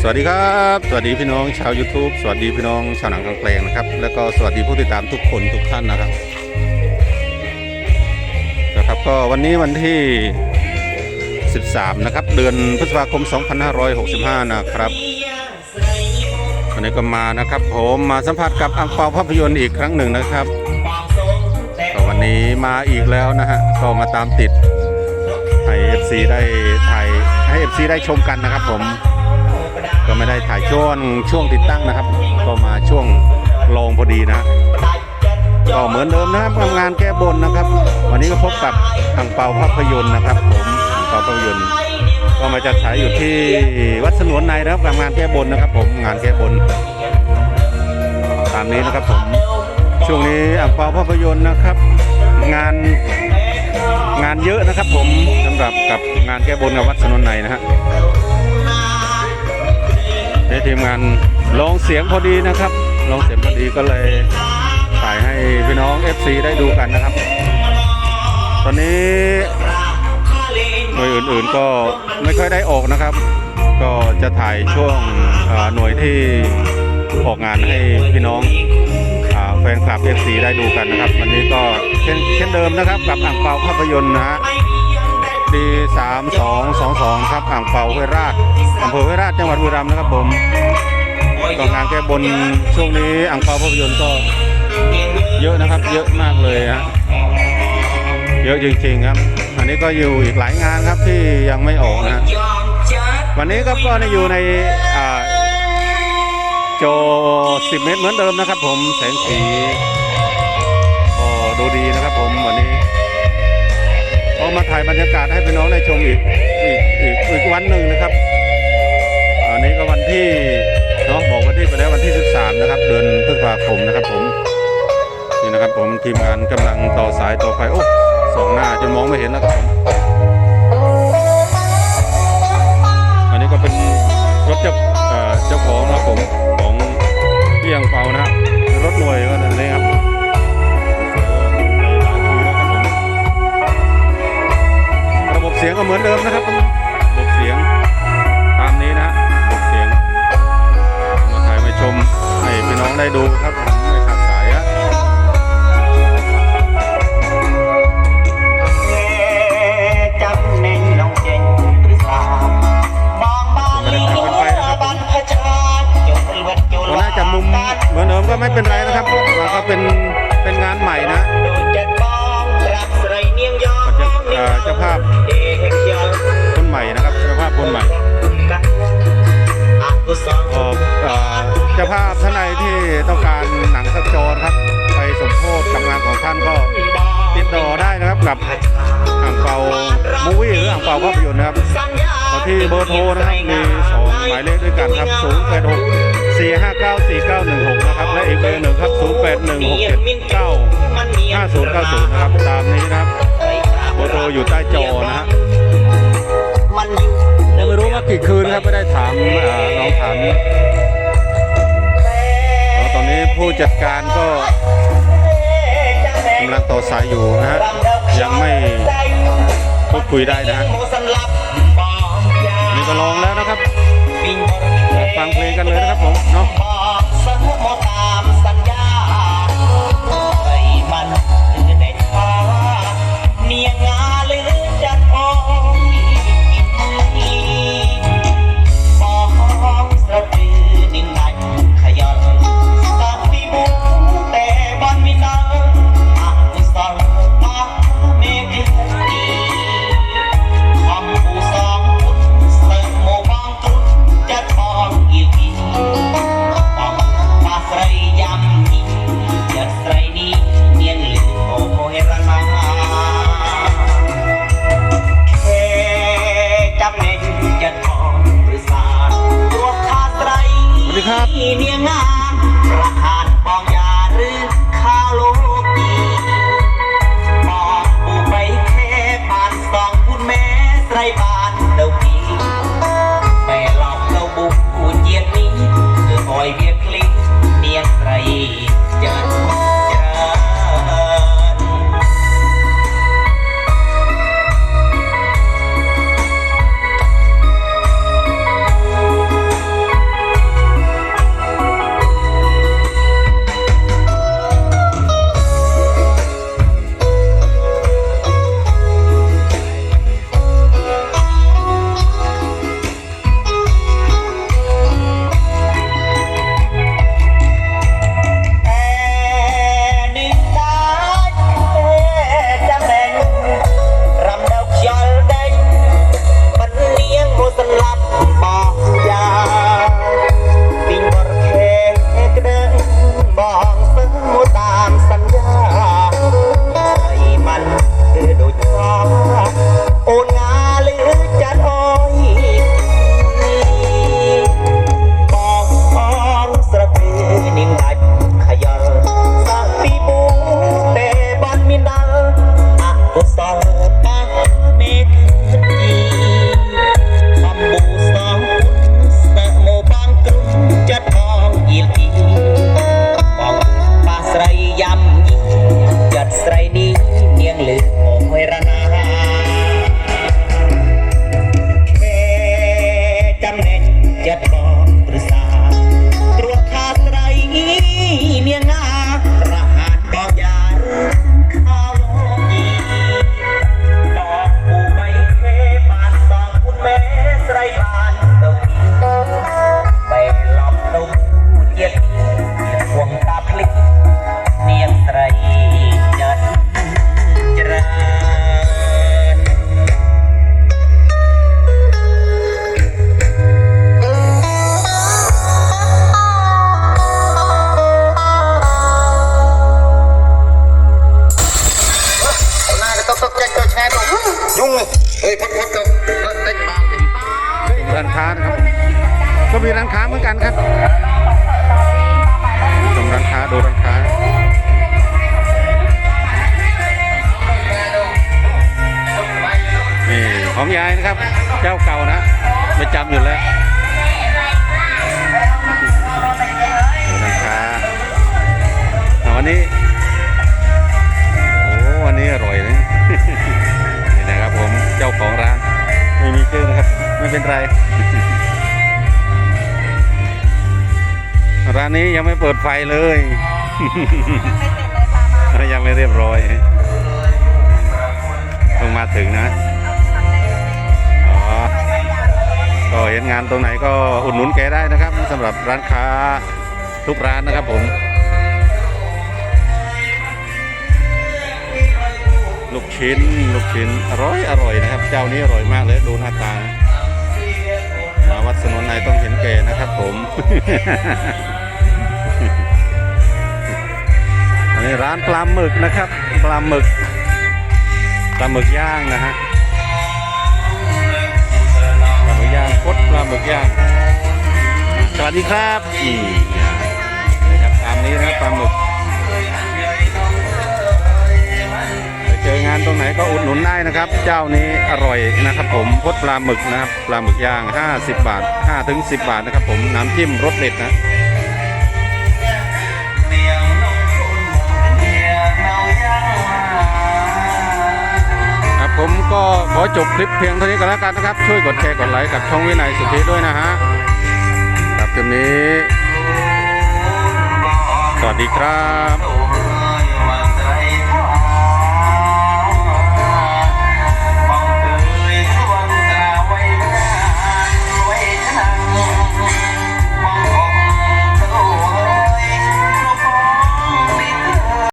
สวัสดีครับ สวัสดีพี่น้องชาว YouTube สวัสดีพี่น้องชาวหนังกลางแปลงนะครับ แล้วก็สวัสดีผู้ติดตามทุกคนทุกท่านนะครับนะครับก็วันนี้วันที่ 13 นะครับ เดือนพฤษภาคม 2565 นะครับวันนี้ก็มานะครับ ผมมาสัมผัสกับอังเปาภาพยนตร์อีกครั้งหนึ่งนะครับก็วันนี้มาอีกแล้วนะฮะก็มาตามติดให้ FC ได้ถ่ายให้ FC ได้ชมกันนะครับผม ก็ไม่ได้ถ่ายช่วงช่วงติดตั้งนะครับ ก็มาช่วงลองพอดีนะก็เหมือนเดิมนะครับทำงานแก้บนนะครับ วันนี้ก็พบกับทางเปาภาพยนตร์นะครับ ผมอังเปาภาพยนตร์ก็มาจัดฉายอยู่ที่วัดสนวนในนะครับทำงานแก้บนนะครับ ผมงานแก้บน ตามนี้นะครับผมช่วงนี้อังเปาภาพยนตร์นะครับ งานงานเยอะนะครับ ผมสำหรับกับงานแก้บนกับวัดสนวนในนะฮะ ในทีมงานลองเสียงพอดีนะครับลองเสียงพอดีก็เลยถ่ายให้พี่น้อง FC ได้ดูกันนะครับ ตอนนี้หน่วยอื่นๆก็ไม่ค่อยได้ออกนะครับ ก็จะถ่ายช่วงหน่วยที่ออกงานให้พี่น้องอแฟนคลับ FC ได้ดูกันนะครับ วันนี้ก็เช่นเช่นเดิมนะครับกับอ่างเปาภาพยนตร์นะฮะ ปี3222 ครับอ่างเปาห้วยราชอำเภอห้วยราชจังหวัดบุรีรัมย์นะครับผมก็งานแก้บนช่วงนี้อ่างเปาภาพยนตร์ก็เยอะนะครับ เยอะมากเลยฮะเยอะจริงๆครับ อันนี้ก็อยู่อีกหลายงานครับที่ยังไม่ออกนะวันนี้ก็ก็อยู่ในอ่าโจ 10 เมตรเหมือนเดิมนะครับผมแสงสีก็ดูดีนะครับผมวันนี้ เอามาถ่ายบรรยากาศให้พี่น้องได้ชมอีกอีกอีกอีกวันหนึ่งนะครับ อันนี้ก็วันที่เนาะบอกวันที่ไปแล้ววันที่ 13 นะครับ เดือนพฤษภาคมนะครับผมนี่นะครับผมทีมงานกำลังต่อสายต่อไฟโอ้สองหน้าจนมองไม่เห็นแล้วครับผม ได้ดูครับผมไม่ขาดสายฮะจับเน่งน้องเจงหรือสามบางบางลิงบันพชาจุดวัดจุก็น่าจะมุมเหมือนเดิมก็ไม่เป็นไรนะครับมันก็เป็นเป็นงานใหม่นะดูจัดบองรักใส่เนียงยองก็จะเอ่อเจ้าภาพคนใหม่นะครับเจ้าภาพคนใหม่ อากุศลก็เอ่อเจ้าภาพท่านใดที่ต้องการหนังสักจรครับ ไปสมโพธกับงานของท่านก็ติดต่อได้นะครับกับอ่างเปามูวี่หรืออ่างเปาภาพยนตร์นะครับที่เบอร์โทรนะครับมีสองหมายเลขด้วยกันครับ0 8 6 4 5 9 4 9 1 6 นะครับ และอีกเบอร์หนึ่งครับ 0 8 1 6 7 9 5 0 9 0 นะครับ ตามนี้นะครับ จัดการก็กำลังต่อสายอยู่นะฮะยังไม่พูดคุยได้นะฮะนี่ก็ลองแล้วนะครับฟังเพลงกันเลยนะครับผมเนาะ งานประธานปองยาหรือข้าวโลกีปองปูไปแค่ปานสองพูดแม่ไรบานเดาปีแม่หลอกเดาบุกกูเจียนนี้คืออ่อยเวีย ของยายนะครับ เจ้าเก่านะประจำอยู่แล้วดูร้าค้าอ่าวันนี้โอ้วันนี้อร่อยนะนี่นะครับผมเจ้าของร้านไม่มีชื่อนะครับ ไม่เป็นไร ร้านนี้ยังไม่เปิดไฟเลยยังไม่เรียบร้อยเพิ่งมาถึงนะ นงานตรงไหนก็อุดหนุนแกได้นะครับสำหรับร้านค้าทุกร้านนะครับผม ลูกชิ้นลูกชิ้นอร่อยอร่อยนะครับ เจ้านี้อร่อยมากเลยดูหน้าตามาวัดสนนในต้องเห็นแกนะครับผม อันนี้ร้านปลาหมึกนะครับ ปลาหมึกปลาหมึกย่างนะฮะ ดปลาหมึกย่างสวัสดีครับนี่นะครับตามนี้นะครับปลาหมึกเจองานตรงไหนก็อุดหนุนได้นะครับ เจ้านี้อร่อยนะครับ ผมคดปลาหมึกนะครับปลาหมึกย่าง 50 บาท5ถึง10 บาทนะครับ ผมน้ำจิ้มรสเด็ดนะครับ ผมก็ขอจบคลิปเพียงเท่านี้ก็แล้วกันนะครับ ช่วยกดแชร์กดไลค์กับช่องวินัยสุทธิด้วยนะฮะครับคลิปนี้ สวัสดีครับ